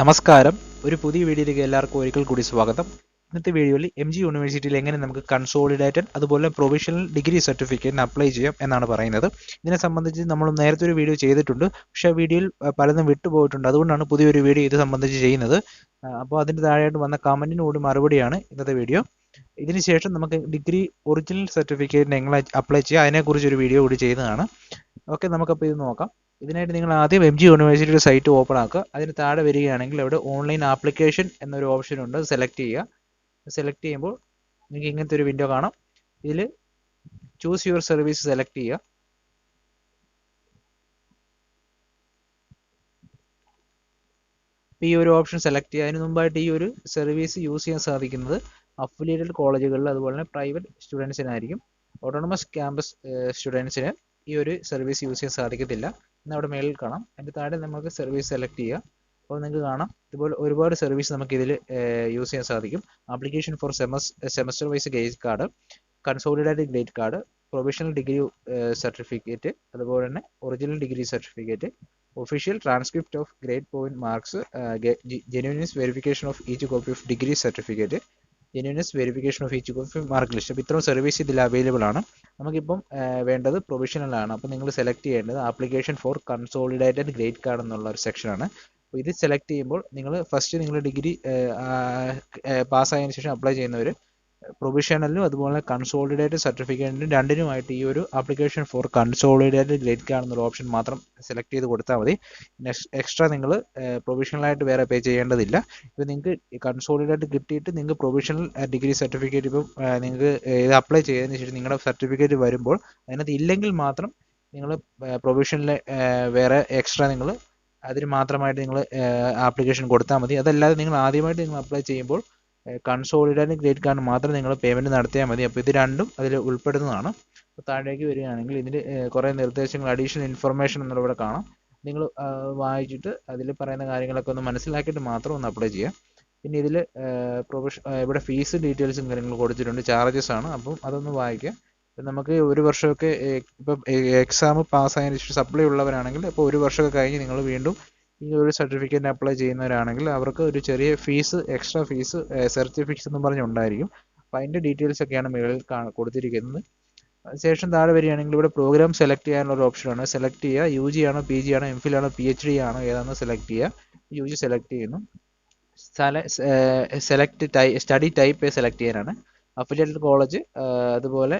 നമസ്കാരം. ഒരു പുതിയ വീഡിയോയിലേക്ക് എല്ലാവർക്കും ഒരിക്കൽ കൂടി സ്വാഗതം. ഇന്നത്തെ വീഡിയോയിൽ എം ജി യൂണിവേഴ്സിറ്റിയിൽ എങ്ങനെ നമുക്ക് കൺസോളിഡേറ്റഡ് അതുപോലെ പ്രൊവിഷണൽ ഡിഗ്രി സർട്ടിഫിക്കറ്റിന് അപ്ലൈ ചെയ്യാം എന്നാണ് പറയുന്നത്. ഇതിനെ സംബന്ധിച്ച് നമ്മൾ നേരത്തെ ഒരു വീഡിയോ ചെയ്തിട്ടുണ്ട്. പക്ഷേ ആ വീഡിയോയിൽ പലതും വിട്ടുപോയിട്ടുണ്ട്. അതുകൊണ്ടാണ് പുതിയൊരു വീഡിയോ ഇത് സംബന്ധിച്ച് ചെയ്യുന്നത്. അപ്പോൾ അതിന്റെ താഴെയായിട്ട് വന്ന കമന്റിനോട് മറുപടിയാണ് ഇന്നത്തെ വീഡിയോ. ഇതിന് ശേഷം നമുക്ക് ഡിഗ്രി ഒറിജിനൽ സർട്ടിഫിക്കറ്റിന് എങ്ങനെ അപ്ലൈ ചെയ്യുക. അതിനെക്കുറിച്ച് ഒരു വീഡിയോ കൂടി ചെയ്യുന്നതാണ് ഓക്കെ നമുക്കപ്പോൾ ഇത് നോക്കാം. ഇതിനായിട്ട് നിങ്ങൾ ആദ്യം എം ജി യൂണിവേഴ്സിറ്റിയുടെ സൈറ്റ് ഓപ്പൺ ആക്കുക. അതിന് താഴെ വരികയാണെങ്കിൽ അവിടെ ഓൺലൈൻ ആപ്ലിക്കേഷൻ എന്നൊരു ഓപ്ഷൻ ഉണ്ട്. സെലക്ട് ചെയ്യുക. സെലക്ട് ചെയ്യുമ്പോൾ നിങ്ങൾക്ക് ഇങ്ങനത്തെ ഒരു വിൻഡോ കാണാം. ഇതിൽ ചൂസ് യുവർ സർവീസ് സെലക്ട് ചെയ്യുക. ഈ ഒരു ഓപ്ഷൻ സെലക്ട് ചെയ്യുക. അതിന് മുമ്പായിട്ട് ഈ ഒരു സർവീസ് യൂസ് ചെയ്യാൻ സാധിക്കുന്നത് അഫിലിയേറ്റഡ് കോളേജുകളിൽ അതുപോലെ തന്നെ പ്രൈവറ്റ് സ്റ്റുഡൻസിനായിരിക്കും ഓട്ടോണമസ് ക്യാമ്പസ് സ്റ്റുഡൻസിന് ഈ ഒരു സർവീസ് യൂസ് ചെയ്യാൻ സാധിക്കത്തില്ല. എന്ന് അവിടെ മേളിൽ കാണാം. അതിന്റെ താഴെ നമുക്ക് സർവീസ് സെലക്ട് ചെയ്യുക. അപ്പോൾ നിങ്ങൾക്ക് കാണാം. ഇതുപോലെ ഒരുപാട് സർവീസ് നമുക്ക് ഇതിൽ യൂസ് ചെയ്യാൻ സാധിക്കും. Application for sem semester wise grade card consolidated grade card professional degree certificate അതുപോലെ തന്നെ original degree certificate official transcript of grade point marks genuineness verification of each copy of degree certificate genuineness verification of each copy mark list അപ്പോൾ ഇത്രയും service ഇതിൽ available ആണ്. നമുക്കിപ്പം വേണ്ടത് provisional ആണ്. അപ്പോൾ നിങ്ങൾ സെലക്ട് ചെയ്യേണ്ടത് application for consolidated grade card എന്നുള്ള ഒരു സെക്ഷനാണ് അപ്പോൾ ഇത് സെലക്ട് ചെയ്യുമ്പോൾ നിങ്ങൾ ഫസ്റ്റ് നിങ്ങൾ ഡിഗ്രി പാസ്സായതിനു ശേഷം അപ്ലൈ ചെയ്യുന്നവർ പ്രൊവിഷണലിനും അതുപോലെ കൺസോളിഡേറ്റഡ് സർട്ടിഫിക്കറ്റിനും രണ്ടിനുമായിട്ട് ഈ ഒരു ആപ്ലിക്കേഷൻ ഫോർ കൺസോളിഡേറ്റഡ് കാർഡ് എന്നൊരു ഓപ്ഷൻ മാത്രം സെലക്ട് ചെയ്ത് കൊടുത്താൽ മതി. എക്സ്ട്രാ നിങ്ങൾ പ്രൊവിഷണലായിട്ട് വേറെ പേ ചെയ്യേണ്ടതില്ല. ഇപ്പോൾ നിങ്ങൾക്ക് കൺസോളിഡേറ്റ് കിട്ടിയിട്ട് നിങ്ങൾക്ക് പ്രൊവിഷണൽ ഡിഗ്രി സർട്ടിഫിക്കറ്റ് ഇപ്പം നിങ്ങൾക്ക് ഇത് അപ്ലൈ ചെയ്തതിന് ശേഷം നിങ്ങളുടെ സർട്ടിഫിക്കറ്റ് വരുമ്പോൾ അതിനകത്ത് ഇല്ലെങ്കിൽ മാത്രം നിങ്ങൾ പ്രൊവിഷണൽ വേറെ എക്സ്ട്രാ നിങ്ങൾ അതിന് മാത്രമായിട്ട് നിങ്ങൾ ആപ്ലിക്കേഷൻ കൊടുത്താൽ മതി. അതല്ലാതെ നിങ്ങൾ ആദ്യമായിട്ട് നിങ്ങൾ അപ്ലൈ ചെയ്യുമ്പോൾ കൺസോളിഡേറ്റ് ഗ്രേഡ് കാർഡ് മാത്രം നിങ്ങൾ പേയ്മെന്റ് നടത്തിയാൽ മതി. അപ്പോൾ ഇത് രണ്ടും അതിൽ ഉൾപ്പെടുന്നതാണ്. അപ്പോൾ താഴേക്ക് വരികയാണെങ്കിൽ ഇതിൽ കുറേ നിർദ്ദേശങ്ങൾ അഡീഷണൽ ഇൻഫർമേഷൻ എന്നിവിടെ കാണാം. നിങ്ങൾ വായിച്ചിട്ട് അതിൽ പറയുന്ന കാര്യങ്ങളൊക്കെ ഒന്ന് മനസ്സിലാക്കിയിട്ട് മാത്രം ഒന്ന് അപ്ലൈ ചെയ്യുക. പിന്നെ ഇതിൽ പ്രൊഫഷ ഇവിടെ ഫീസ് ഡീറ്റെയിൽസും കാര്യങ്ങളും കൊടുത്തിട്ടുണ്ട് ചാർജസ് ആണ്. അപ്പം അതൊന്ന് വായിക്കുക. നമുക്ക് ഒരു വർഷമൊക്കെ ഇപ്പം എക്സാം പാസ്സായതിനു ശേഷം സപ്ലൈ ഉള്ളവരാണെങ്കിൽ ഇപ്പോൾ ഒരു വർഷമൊക്കെ കഴിഞ്ഞ് നിങ്ങൾ വീണ്ടും ഈ ഒരു സർട്ടിഫിക്കറ്റ് അപ്ലൈ ചെയ്യുന്നവരാണെങ്കിൽ അവർക്ക് ഒരു ചെറിയ ഫീസ് എക്സ്ട്രാ ഫീസ് സർട്ടിഫിക്കറ്റ്സ് എന്ന് പറഞ്ഞുണ്ടായിരിക്കും അപ്പം അതിന്റെ ഡീറ്റെയിൽസ് ഒക്കെയാണ് മുകളിൽ കൊടുത്തിരിക്കുന്നത്. ശേഷം താഴെ വരികയാണെങ്കിൽ ഇവിടെ പ്രോഗ്രാം സെലക്ട് ചെയ്യാനുള്ള ഒരു ഓപ്ഷനാണ് സെലക്ട് ചെയ്യുക. യു ജി ആണോ പി ജി ആണോ എം ഫിൽ ആണോ പി എച്ച് ഡി ആണോ ഏതാണെന്ന് സെലക്ട് ചെയ്യുക. യു ജി സെലക്ട് ചെയ്യുന്നു. സെലക്ട് ടൈ സ്റ്റഡി ടൈപ്പ് സെലക്ട് ചെയ്യാനാണ്. അഫിലിയേറ്റഡ് കോളേജ് അതുപോലെ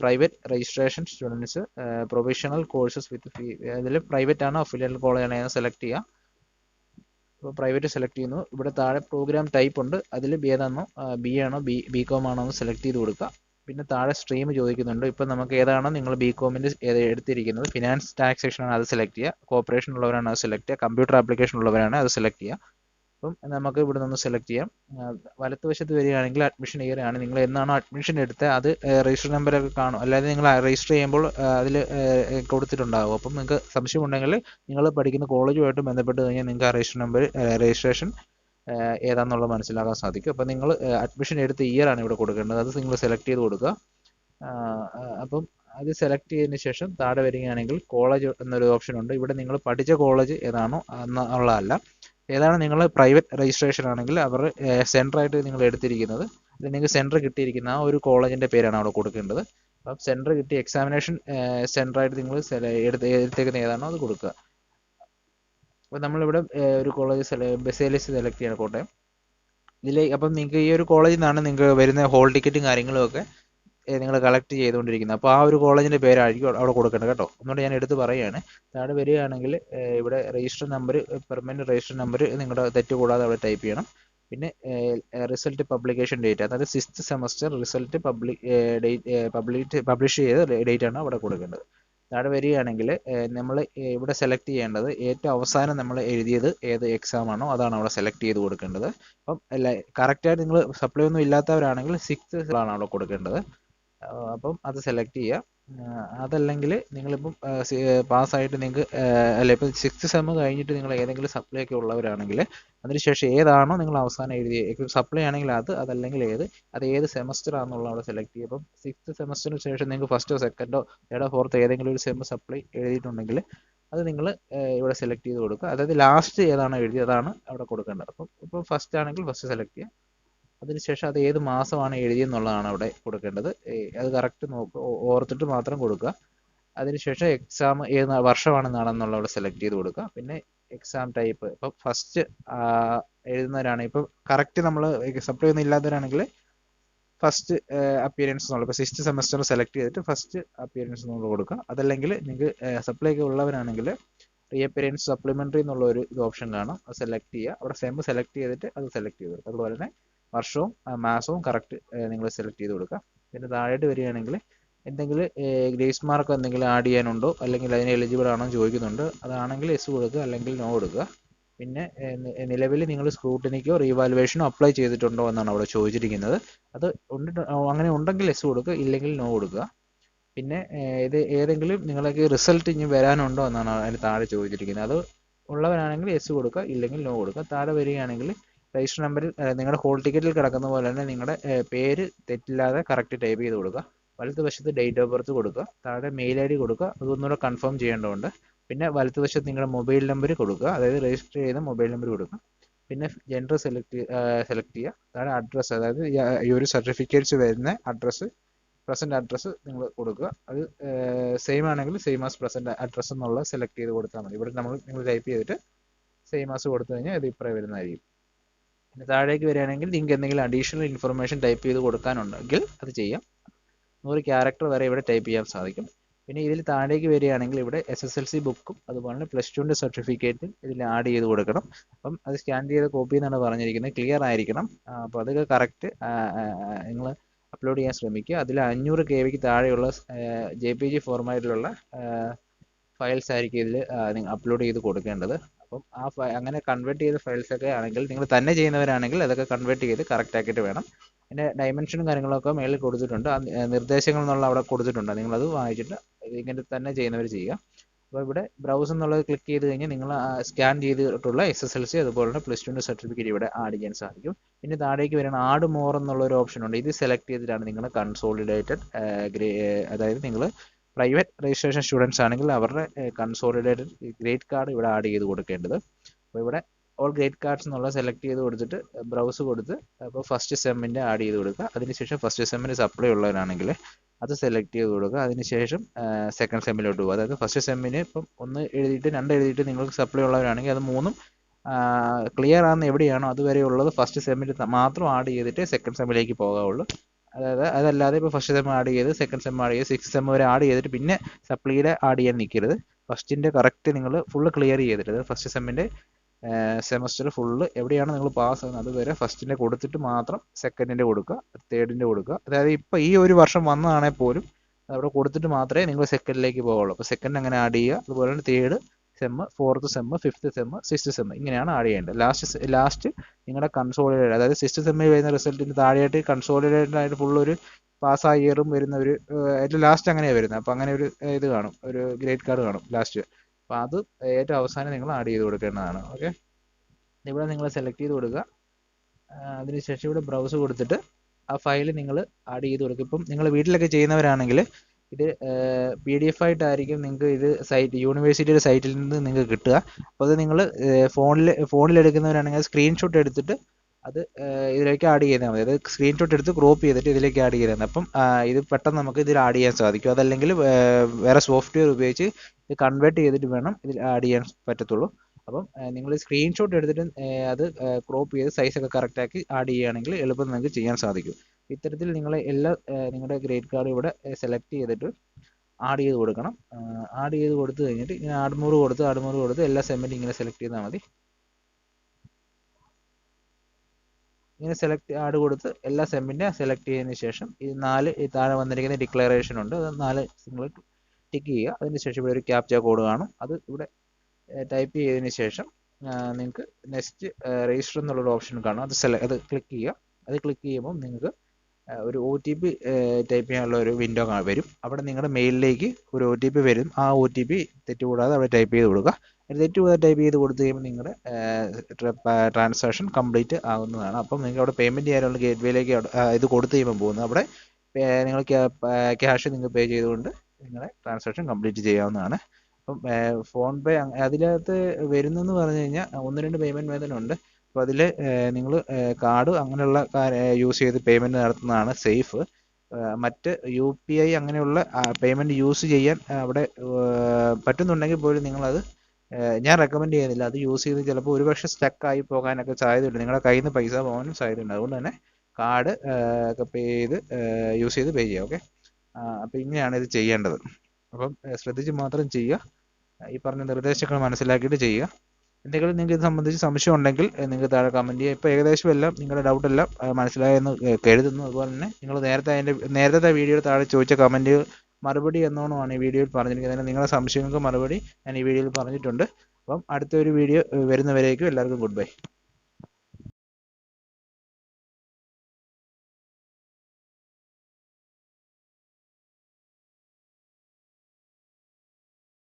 private registration students professional courses with fee അതിൽ പ്രൈവറ്റ് ആണോ അഫിലിയേറ്റഡ് കോളേജ് ആണ് സെലക്ട് ചെയ്യുക. പ്രൈവറ്റ് സെലക്ട് ചെയ്യുന്നു. ഇവിടെ താഴെ പ്രോഗ്രാം ടൈപ്പ് ഉണ്ട്. അതിൽ ബി ഏതാണോ ബി ആണോ ബി ബി കോം ആണോ എന്ന് സെലക്ട് ചെയ്ത് കൊടുക്കുക. പിന്നെ താഴെ സ്ട്രീം ചോദിക്കുന്നുണ്ട്. ഇപ്പം നമുക്ക് ഏതാണോ നിങ്ങൾ ബി കോമിന്റെ എടുത്തിരിക്കുന്നത്? ഫിനാൻസ് ടാക്സേഷൻ ആണ് അത് സെലക്ട് ചെയ്യുക. കോപ്പറേഷൻ ഉള്ളവരാണ് അത് സെലക്ട് ചെയ്യുക. കമ്പ്യൂട്ടർ ആപ്ലിക്കേഷൻ ഉള്ളവരാണ് അത് സെലക്ട് ചെയ്യുക. അപ്പം നമുക്ക് ഇവിടെ നിന്ന് സെലക്ട് ചെയ്യാം വലത്തുവശത്ത് വരികയാണെങ്കിൽ അഡ്മിഷൻ ഇയർ ആണ്. നിങ്ങൾ എന്നാണോ അഡ്മിഷൻ എടുത്തത് അത് രജിസ്റ്റർ നമ്പറൊക്കെ കാണും. അല്ലാതെ നിങ്ങൾ രജിസ്റ്റർ ചെയ്യുമ്പോൾ അതിൽ കൊടുത്തിട്ടുണ്ടാകും അപ്പം നിങ്ങൾക്ക് സംശയമുണ്ടെങ്കിൽ നിങ്ങൾ പഠിക്കുന്ന കോളേജുമായിട്ട് ബന്ധപ്പെട്ട് കഴിഞ്ഞാൽ നിങ്ങൾക്ക് ആ രജിസ്റ്റർ നമ്പർ രജിസ്ട്രേഷൻ ഏതാണെന്നുള്ളത് മനസ്സിലാക്കാൻ സാധിക്കും. അപ്പം നിങ്ങൾ അഡ്മിഷൻ എടുത്ത ഇയർ ആണ് ഇവിടെ കൊടുക്കേണ്ടത്. അത് നിങ്ങൾ സെലക്ട് ചെയ്ത് കൊടുക്കുക. അപ്പം അത് സെലക്ട് ചെയ്തതിന് ശേഷം താഴെ വരികയാണെങ്കിൽ കോളേജ് എന്നൊരു ഓപ്ഷൻ ഉണ്ട്. ഇവിടെ നിങ്ങൾ പഠിച്ച കോളേജ് ഏതാണോ എന്നുള്ളതല്ല ഏതാണ് നിങ്ങൾ പ്രൈവറ്റ് രജിസ്ട്രേഷൻ ആണെങ്കിൽ അവർ സെന്റർ ആയിട്ട് നിങ്ങൾ എടുത്തിരിക്കുന്നത്. നിങ്ങൾക്ക് സെന്റർ കിട്ടിയിരിക്കുന്ന ആ ഒരു കോളേജിന്റെ പേരാണ് അവിടെ കൊടുക്കേണ്ടത്. അപ്പം സെന്റർ കിട്ടിയ എക്സാമിനേഷൻ സെന്റർ ആയിട്ട് നിങ്ങൾ എടുത്ത് എടുത്തേക്കുന്ന ഏതാണോ അത് കൊടുക്കുക. അപ്പം നമ്മളിവിടെ ഒരു കോളേജ് സെല സെലക്ട് ചെയ്യണം കോട്ടയം. ഇതിൽ അപ്പം നിങ്ങൾക്ക് ഈ ഒരു കോളേജിൽ നിന്നാണ് നിങ്ങൾക്ക് വരുന്ന ഹോൾ ടിക്കറ്റും കാര്യങ്ങളും ഒക്കെ നിങ്ങൾ കളക്ട് ചെയ്തുകൊണ്ടിരിക്കുന്നത്. അപ്പോൾ ആ ഒരു കോളേജിന്റെ പേരായിരിക്കും അവിടെ കൊടുക്കേണ്ടത് കേട്ടോ. എന്നുകൊണ്ട് ഞാൻ എടുത്ത് പറയുകയാണ്. താഴെ വരികയാണെങ്കിൽ ഇവിടെ register number permanent register number നിങ്ങളുടെ തെറ്റ് കൂടാതെ അവിടെ ടൈപ്പ് ചെയ്യണം. പിന്നെ റിസൾട്ട് പബ്ലിക്കേഷൻ ഡേറ്റ് അതായത് sixth semester result public date public publish ചെയ്ത ഡേറ്റ് ആണ് അവിടെ കൊടുക്കേണ്ടത്. താഴെ വരികയാണെങ്കിൽ നമ്മൾ ഇവിടെ സെലക്ട് ചെയ്യേണ്ടത് ഏറ്റവും അവസാനം നമ്മൾ എഴുതിയത് ഏത് എക്സാം ആണോ അതാണ് അവിടെ സെലക്ട് ചെയ്ത് കൊടുക്കേണ്ടത്. അപ്പം കറക്റ്റായിട്ട് നിങ്ങൾ സപ്ലൈ ഒന്നും ഇല്ലാത്തവരാണെങ്കിൽ സിക്സ് ആണ് അവിടെ കൊടുക്കേണ്ടത്. അപ്പം അത് സെലക്ട് ചെയ്യുക അതല്ലെങ്കിൽ നിങ്ങളിപ്പം പാസ്സായിട്ട് നിങ്ങൾക്ക് അല്ല ഇപ്പം സിക്സ്ത് സെം കഴിഞ്ഞിട്ട് നിങ്ങൾ ഏതെങ്കിലും സപ്ലൈ ഒക്കെ ഉള്ളവരാണെങ്കിൽ അതിനുശേഷം ഏതാണോ നിങ്ങൾ അവസാനം എഴുതിയ സപ്ലൈ ആണെങ്കിൽ അത് അതല്ലെങ്കിൽ ഏത് അത് ഏത് സെമസ്റ്റർ ആണെന്നുള്ള അവിടെ സെലക്ട് ചെയ്യുക അപ്പം സിക്സ്ത് സെമസ്റ്ററിന് ശേഷം നിങ്ങൾക്ക് ഫസ്റ്റോ സെക്കൻഡോ തേർഡോ ഫോർത്തോ ഏതെങ്കിലും ഒരു സെം സപ്ലൈ എഴുതിയിട്ടുണ്ടെങ്കിൽ അത് നിങ്ങൾ ഇവിടെ സെലക്ട് ചെയ്ത് കൊടുക്കുക. അതായത് ലാസ്റ്റ് ഏതാണോ എഴുതിയത് അതാണ് അവിടെ കൊടുക്കേണ്ടത്. അപ്പം ഇപ്പോൾ ഫസ്റ്റ് ആണെങ്കിൽ ഫസ്റ്റ് സെലക്ട് ചെയ്യുക അതിനുശേഷം അത് ഏത് മാസമാണ് എഴുതിയെന്നുള്ളതാണ് അവിടെ കൊടുക്കേണ്ടത്. അത് കറക്റ്റ് ഓർത്തിട്ട് മാത്രം കൊടുക്കുക. അതിനുശേഷം എക്സാം ഏത് വർഷമാണ് നടന്നുള്ള അവിടെ സെലക്ട് ചെയ്ത് കൊടുക്കുക. പിന്നെ എക്സാം ടൈപ്പ് ഇപ്പം ഫസ്റ്റ് എഴുതുന്നവരാണ്. ഇപ്പം കറക്റ്റ് നമ്മൾ സപ്ലൈ ഒന്നും ഇല്ലാത്തവരാണെങ്കിൽ ഫസ്റ്റ് അപ്പിയറൻസ് എന്നുള്ള ഇപ്പോൾ സിക്സ്ത് സെമസ്റ്റർ സെലക്ട് ചെയ്തിട്ട് ഫസ്റ്റ് അപ്പിയറൻസ് എന്നുള്ള കൊടുക്കുക. അതല്ലെങ്കിൽ നിങ്ങൾക്ക് സപ്ലൈ ഒക്കെ ഉള്ളവരാണെങ്കിൽ റീ അപ്പിയറൻസ് സപ്ലിമെന്ററി എന്നുള്ള ഒരു ഇത് ഓപ്ഷൻ കാണാം. അത് സെലക്ട് ചെയ്യുക. അവിടെ സെം സെലക്ട് ചെയ്തിട്ട് അത് സെലക്ട് ചെയ്ത് അതുപോലെ തന്നെ വർഷവും മാസവും കറക്റ്റ് നിങ്ങൾ സെലക്ട് ചെയ്ത് കൊടുക്കുക. പിന്നെ താഴോട്ട് വരികയാണെങ്കിൽ എന്തെങ്കിലും ഗ്രേസ് മാർക്ക് എന്തെങ്കിലും ആഡ് ചെയ്യാനുണ്ടോ? അല്ലെങ്കിൽ അതിന് എലിജിബിൾ ആണോ ചോദിക്കുന്നുണ്ട്. അതാണെങ്കിൽ എസ് കൊടുക്കുക അല്ലെങ്കിൽ നോ കൊടുക്കുക. പിന്നെ നിലവിൽ നിങ്ങൾ സ്ക്രൂട്ടിനിക്കോ റീവാലുവേഷനോ അപ്ലൈ ചെയ്തിട്ടുണ്ടോ എന്നാണ് അവിടെ ചോദിച്ചിരിക്കുന്നത്. അത് അങ്ങനെ ഉണ്ടെങ്കിൽ എസ് കൊടുക്കുക ഇല്ലെങ്കിൽ നോ കൊടുക്കുക. പിന്നെ ഇത് ഏതെങ്കിലും നിങ്ങൾക്ക് റിസൾട്ട് ഇനി വരാനുണ്ടോ എന്നാണ് അതിന് താഴെ ചോദിച്ചിരിക്കുന്നത്. അത് ഉള്ളവരാണെങ്കിൽ എസ് കൊടുക്കുക ഇല്ലെങ്കിൽ നോ കൊടുക്കുക. താഴെ വരികയാണെങ്കിൽ രജിസ്റ്റർ നമ്പറിൽ നിങ്ങളുടെ ഹോൾ ടിക്കറ്റിൽ കിടക്കുന്ന പോലെ തന്നെ നിങ്ങളുടെ പേര് തെറ്റില്ലാതെ കറക്റ്റ് ടൈപ്പ് ചെയ്ത് കൊടുക്കുക. വലതുവശത്ത് ഡേറ്റ് ഓഫ് ബർത്ത് കൊടുക്കുക. താഴെ മെയിൽ ഐ ഡി കൊടുക്കുക. അതൊന്നുകൂടെ കൺഫേം ചെയ്യേണ്ടതുണ്ട്. പിന്നെ വലതുവശത്ത് നിങ്ങളുടെ മൊബൈൽ നമ്പർ കൊടുക്കുക. അതായത് രജിസ്റ്റർ ചെയ്ത മൊബൈൽ നമ്പർ കൊടുക്കുക. പിന്നെ ജെൻഡർ സെലക്ട് സെലക്ട് ചെയ്യുക. താഴെ അഡ്രസ്സ് അതായത് ഈ ഒരു സർട്ടിഫിക്കറ്റ്സ് വരുന്ന അഡ്രസ്സ് പ്രസന്റ് അഡ്രസ്സ് നിങ്ങൾ കൊടുക്കുക. അത് സെയിം ആണെങ്കിൽ സെയിം ആസ് പ്രസന്റ് അഡ്രസ്സ് എന്നുള്ളത് സെലക്ട് ചെയ്ത് കൊടുത്താൽ മതി. ഇവിടെ നമ്മൾ നിങ്ങൾ ടൈപ്പ് ചെയ്തിട്ട് സെയിം ആസ് കൊടുത്തു കഴിഞ്ഞാൽ ഇത് ഇപ്പറേ വരുന്നതായിരിക്കും. പിന്നെ താഴേക്ക് വരികയാണെങ്കിൽ നിങ്ങൾക്ക് എന്തെങ്കിലും അഡീഷണൽ ഇൻഫർമേഷൻ ടൈപ്പ് ചെയ്ത് കൊടുക്കാനുണ്ടെങ്കിൽ അത് ചെയ്യാം. നൂറ് ക്യാരക്ടർ വരെ ഇവിടെ ടൈപ്പ് ചെയ്യാൻ സാധിക്കും. പിന്നെ ഇതിൽ താഴേക്ക് വരികയാണെങ്കിൽ ഇവിടെ എസ് എസ് എൽ സി ബുക്കും അതുപോലെ തന്നെ പ്ലസ് ടുവിന്റെ സർട്ടിഫിക്കറ്റും ഇതിൽ ആഡ് ചെയ്ത് കൊടുക്കണം. അപ്പം അത് സ്കാൻ ചെയ്ത കോപ്പി എന്നാണ് പറഞ്ഞിരിക്കുന്നത്. ക്ലിയർ ആയിരിക്കണം. അപ്പോൾ അതൊക്കെ കറക്റ്റ് നിങ്ങൾ അപ്ലോഡ് ചെയ്യാൻ ശ്രമിക്കുക. അതിൽ അഞ്ഞൂറ് കെ വിക്ക് താഴെയുള്ള ജെ പി ജി ഫോർമാറ്റിലുള്ള ഫയൽസ് ആയിരിക്കും ഇതിൽ അപ്ലോഡ് ചെയ്ത് കൊടുക്കേണ്ടത്. അപ്പം ആ അങ്ങനെ കൺവേർട്ട് ചെയ്ത ഫയൽസ് ഒക്കെ ആണെങ്കിൽ നിങ്ങൾ തന്നെ ചെയ്യുന്നവരാണെങ്കിൽ അതൊക്കെ കൺവേർട്ട് ചെയ്ത് കറക്റ്റ് ആക്കിയിട്ട് വേണം. പിന്നെ ഡയമെൻഷനും കാര്യങ്ങളൊക്കെ മേളിൽ കൊടുത്തിട്ടുണ്ട്. ആ നിർദ്ദേശങ്ങൾ എന്നുള്ള അവിടെ കൊടുത്തിട്ടുണ്ട്. നിങ്ങളത് വായിച്ചിട്ട് ഇങ്ങനെ തന്നെ ചെയ്യുന്നവർ ചെയ്യുക. അപ്പോൾ ഇവിടെ ബ്രൗസ് എന്നുള്ളത് ക്ലിക്ക് ചെയ്ത് കഴിഞ്ഞാൽ നിങ്ങൾ സ്കാൻ ചെയ്തിട്ടുള്ള എസ് എസ് എൽ സി അതുപോലെ പ്ലസ് ടുവിന്റെ സർട്ടിഫിക്കറ്റ് ഇവിടെ ആഡ് ചെയ്യാൻ സാധിക്കും. പിന്നെ താഴേക്ക് വരുന്ന ആഡ് മോർ എന്നുള്ള ഒരു ഓപ്ഷൻ ഉണ്ട്. ഇത് സെലക്ട് ചെയ്തിട്ടാണ് നിങ്ങൾ കൺസോളിഡേറ്റഡ് അതായത് നിങ്ങൾ പ്രൈവറ്റ് രജിസ്ട്രേഷൻ സ്റ്റുഡൻസ് ആണെങ്കിൽ അവരുടെ കൺസോളിഡേറ്റഡ് ഗ്രേഡ് കാർഡ് ഇവിടെ ആഡ് ചെയ്ത് കൊടുക്കേണ്ടത്. അപ്പോൾ ഇവിടെ ഓൾ ഗ്രേഡ് കാർഡ്സ് എന്നുള്ള സെലക്ട് ചെയ്ത് കൊടുത്തിട്ട് ബ്രൗസ് കൊടുത്ത് അപ്പോൾ ഫസ്റ്റ് സെമ്മിന്റെ ആഡ് ചെയ്ത് കൊടുക്കുക. അതിനുശേഷം ഫസ്റ്റ് സെമ്മിന് സപ്ലൈ ഉള്ളവരാണെങ്കിൽ അത് സെലക്ട് ചെയ്ത് കൊടുക്കുക. അതിനുശേഷം സെക്കൻഡ് സെമ്മിലോട്ട് പോകുക. അതായത് ഫസ്റ്റ് സെമ്മിന് ഇപ്പം ഒന്ന് എഴുതിയിട്ട് രണ്ട് എഴുതിയിട്ട് നിങ്ങൾക്ക് സപ്ലൈ ഉള്ളവരാണെങ്കിൽ അത് മൂന്നും ക്ലിയർ ആണെന്ന് എവിടെയാണോ അതുവരെ ഉള്ളത് ഫസ്റ്റ് സെമ്മിൽ മാത്രം ആഡ് ചെയ്തിട്ട് സെക്കൻഡ് സെമ്മിലേക്ക് പോകാവുള്ളൂ. അതായത് അതല്ലാതെ ഇപ്പോൾ ഫസ്റ്റ് സെം ആഡ് ചെയ്ത് സെക്കൻഡ് സെം ആഡ് ചെയ്ത് സിക്സ് സെം വരെ ആഡ് ചെയ്തിട്ട് പിന്നെ സപ്ലിയുടെ ആഡ് ചെയ്യാൻ നിൽക്കരുത് ഫസ്റ്റിന്റെ കറക്റ്റ് നിങ്ങൾ ഫുള്ള് ക്ലിയർ ചെയ്തിട്ട് ഫസ്റ്റ് സെമ്മിന്റെ സെമസ്റ്റർ ഫുള്ള് എവിടെയാണ് നിങ്ങൾ പാസ് ആകുന്നത് അതുവരെ ഫസ്റ്റിന്റെ കൊടുത്തിട്ട് മാത്രം സെക്കൻഡിന്റെ കൊടുക്കുക തേർഡിന്റെ കൊടുക്കുക. അതായത് ഇപ്പോൾ ഈ ഒരു വർഷം വന്നതാണെങ്കിൽ പോലും അവിടെ കൊടുത്തിട്ട് മാത്രമേ നിങ്ങൾ സെക്കൻഡിലേക്ക് പോവുള്ളൂ അപ്പോൾ സെക്കൻഡ് അങ്ങനെ ആഡ് ചെയ്യുക അതുപോലെ തന്നെ third sem fourth sem fifth sem sixth sem ഇങ്ങനെയാണ് ആഡ് ചെയ്യേണ്ടത്. ലാസ്റ്റ് ലാസ്റ്റ് നിങ്ങളുടെ കൺസോളിഡേറ്റ് അതായത് സിക്സ്ത് സെമ്മിൽ വരുന്ന റിസൾട്ടിന് താഴെയായിട്ട് കൺസോളിഡേറ്റഡ് ആയിട്ട് ഫുൾ ഒരു പാസ്സായ ഇയറും വരുന്ന ഒരു ഏറ്റവും ലാസ്റ്റ് അങ്ങനെയാണ് വരുന്നത്. അപ്പോൾ അങ്ങനെ ഒരു ഇത് കാണും. ഒരു ഗ്രേഡ് കാർഡ് കാണും ലാസ്റ്റ് അപ്പോൾ അത് ഏറ്റവും അവസാനം നിങ്ങൾ ആഡ് ചെയ്ത് കൊടുക്കേണ്ടതാണ്. ഓക്കെ ഇവിടെ നിങ്ങൾ സെലക്ട് ചെയ്ത് കൊടുക്കുക. അതിനുശേഷം ഇവിടെ ബ്രൗസ് കൊടുത്തിട്ട് ആ ഫയൽ നിങ്ങൾ ആഡ് ചെയ്ത് കൊടുക്കുക. ഇപ്പം നിങ്ങൾ വീട്ടിലൊക്കെ ചെയ്യുന്നവരാണെങ്കിൽ ഇത് പി ഡി എഫ് ആയിട്ടായിരിക്കും നിങ്ങൾക്ക് ഇത് സൈറ്റ് യൂണിവേഴ്സിറ്റിയുടെ സൈറ്റിൽ നിന്ന് നിങ്ങൾക്ക് കിട്ടുക. അപ്പോൾ അത് നിങ്ങൾ ഫോണിൽ ഫോണിൽ എടുക്കുന്നവരാണെങ്കിൽ സ്ക്രീൻഷോട്ട് എടുത്തിട്ട് അത് ഇതിലേക്ക് ആഡ് ചെയ്താൽ മതി. അത് സ്ക്രീൻഷോട്ട് എടുത്ത് ക്രോപ്പ് ചെയ്തിട്ട് ഇതിലേക്ക് ആഡ് ചെയ്താൽ മതി. അപ്പം ഇത് പെട്ടെന്ന് നമുക്ക് ഇതിൽ ആഡ് ചെയ്യാൻ സാധിക്കും. അതല്ലെങ്കിൽ വേറെ സോഫ്റ്റ്വെയർ ഉപയോഗിച്ച് ഇത് കൺവേർട്ട് ചെയ്തിട്ട് വേണം ഇതിൽ ആഡ് ചെയ്യാൻ പറ്റത്തുള്ളൂ. അപ്പം നിങ്ങൾ സ്ക്രീൻഷോട്ട് എടുത്തിട്ട് അത് ക്രോപ്പ് ചെയ്ത് സൈസൊക്കെ കറക്റ്റാക്കി ആഡ് ചെയ്യുകയാണെങ്കിൽ എളുപ്പം നിങ്ങൾക്ക് ചെയ്യാൻ സാധിക്കും. ഇത്തരത്തിൽ നിങ്ങൾ എല്ലാ നിങ്ങളുടെ ഗ്രേഡ് കാർഡ് ഇവിടെ സെലക്ട് ചെയ്തിട്ട് ആഡ് ചെയ്ത് കൊടുക്കണം. ആഡ് ചെയ്ത് കൊടുത്തു കഴിഞ്ഞിട്ട് ഇങ്ങനെ ആഡ്മൂറ് കൊടുത്ത് ആഡ്മൂറ് കൊടുത്ത് എല്ലാ സെമ്മിലും ഇങ്ങനെ സെലക്ട് ചെയ്താൽ മതി. ഇങ്ങനെ സെലക്ട് ആഡ് കൊടുത്ത് എല്ലാ സെമ്മിന്റെ സെലക്ട് ചെയ്തതിന് ശേഷം ഈ നാല് ഈ താഴെ വന്നിരിക്കുന്ന ഡിക്ലറേഷൻ ഉണ്ട്. അത് നാല് നിങ്ങൾ ടിക്ക് ചെയ്യുക. അതിന് ശേഷം ഇവിടെ ഒരു ക്യാപ്ച കോഡ് കാണും. അത് ഇവിടെ ടൈപ്പ് ചെയ്തതിന് ശേഷം നിങ്ങൾക്ക് നെക്സ്റ്റ് രജിസ്റ്റർ എന്നുള്ളൊരു ഓപ്ഷൻ കാണും. അത് സെലക്ട് അത് ക്ലിക്ക് ചെയ്യുക. അത് ക്ലിക്ക് ചെയ്യുമ്പോൾ നിങ്ങൾക്ക് ഒരു ഒ ടി പി ടൈപ്പ് ചെയ്യാനുള്ള ഒരു വിൻഡോ വരും. അവിടെ നിങ്ങളുടെ മെയിലിലേക്ക് ഒരു ഒ ടി പി വരും. ആ ഒ ടി പി തെറ്റുകൂടാതെ അവിടെ ടൈപ്പ് ചെയ്ത് കൊടുക്കുക. തെറ്റുകൂടാതെ ടൈപ്പ് ചെയ്ത് കൊടുത്തു കഴിയുമ്പോൾ നിങ്ങളുടെ ട്രാൻസാക്ഷൻ കംപ്ലീറ്റ് ആകുന്നതാണ്. അപ്പം നിങ്ങൾ അവിടെ പേയ്മെന്റ് ചെയ്യാനുള്ള ഗേറ്റ് വേയിലേക്ക് ഇത് കൊടുത്തു കഴിയുമ്പോൾ പോകുന്നത്. അവിടെ നിങ്ങൾ ക്യാഷ് നിങ്ങൾ പേ ചെയ്തുകൊണ്ട് നിങ്ങളുടെ ട്രാൻസാക്ഷൻ കംപ്ലീറ്റ് ചെയ്യാവുന്നതാണ്. അപ്പം ഫോൺ പേ അതിനകത്ത് വരുന്നതെന്ന് പറഞ്ഞു കഴിഞ്ഞാൽ ഒന്ന് രണ്ട് പേയ്മെന്റ് മെത്തേഡ് അപ്പോൾ അതിൽ നിങ്ങൾ കാർഡ് അങ്ങനെയുള്ള യൂസ് ചെയ്ത് പേയ്മെന്റ് നടത്തുന്നതാണ് സേഫ് മറ്റ് യു പി ഐ അങ്ങനെയുള്ള പേയ്മെന്റ് യൂസ് ചെയ്യാൻ അവിടെ പറ്റുന്നുണ്ടെങ്കിൽ പോലും നിങ്ങളത് ഞാൻ റെക്കമെൻഡ് ചെയ്യുന്നില്ല. അത് യൂസ് ചെയ്ത് ചിലപ്പോൾ ഒരുപക്ഷെ സ്റ്റക്കായി പോകാനൊക്കെ സാധ്യതയുണ്ട്. നിങ്ങളുടെ കയ്യിൽ നിന്ന് പൈസ പോകാനും സാധ്യതയുണ്ട്. അതുകൊണ്ട് തന്നെ കാർഡ് ഒക്കെ പേ ചെയ്ത് യൂസ് ചെയ്ത് പേ ചെയ്യുക. ഓക്കെ? അപ്പോൾ ഇങ്ങനെയാണ് ഇത് ചെയ്യേണ്ടത്. അപ്പം ശ്രദ്ധിച്ച് മാത്രം ചെയ്യുക. ഈ പറഞ്ഞ നിർദ്ദേശങ്ങൾ മനസ്സിലാക്കിയിട്ട് ചെയ്യുക. എന്തെങ്കിലും നിങ്ങൾക്ക് ഇത് സംബന്ധിച്ച് സംശയം ഉണ്ടെങ്കിൽ നിങ്ങൾക്ക് താഴെ കമന്റ് ചെയ്യുക ഇപ്പോൾ ഏകദേശം എല്ലാം നിങ്ങളുടെ ഡൗട്ട് എല്ലാം മനസ്സിലായെന്ന് കരുതുന്നു. അതുപോലെ തന്നെ നിങ്ങൾ നേരത്തെ അതിന്റെ നേരത്തെ വീഡിയോയിൽ താഴെ ചോദിച്ച കമന്റ് മറുപടി എന്നോണമാണ് ഈ വീഡിയോയിൽ പറഞ്ഞിരിക്കുന്നത്. നിങ്ങളുടെ സംശയങ്ങൾക്ക് മറുപടി ഞാൻ ഈ വീഡിയോയിൽ പറഞ്ഞിട്ടുണ്ട്. അപ്പം അടുത്തൊരു വീഡിയോ വരുന്നവരേക്കും എല്ലാവർക്കും ഗുഡ് ബൈ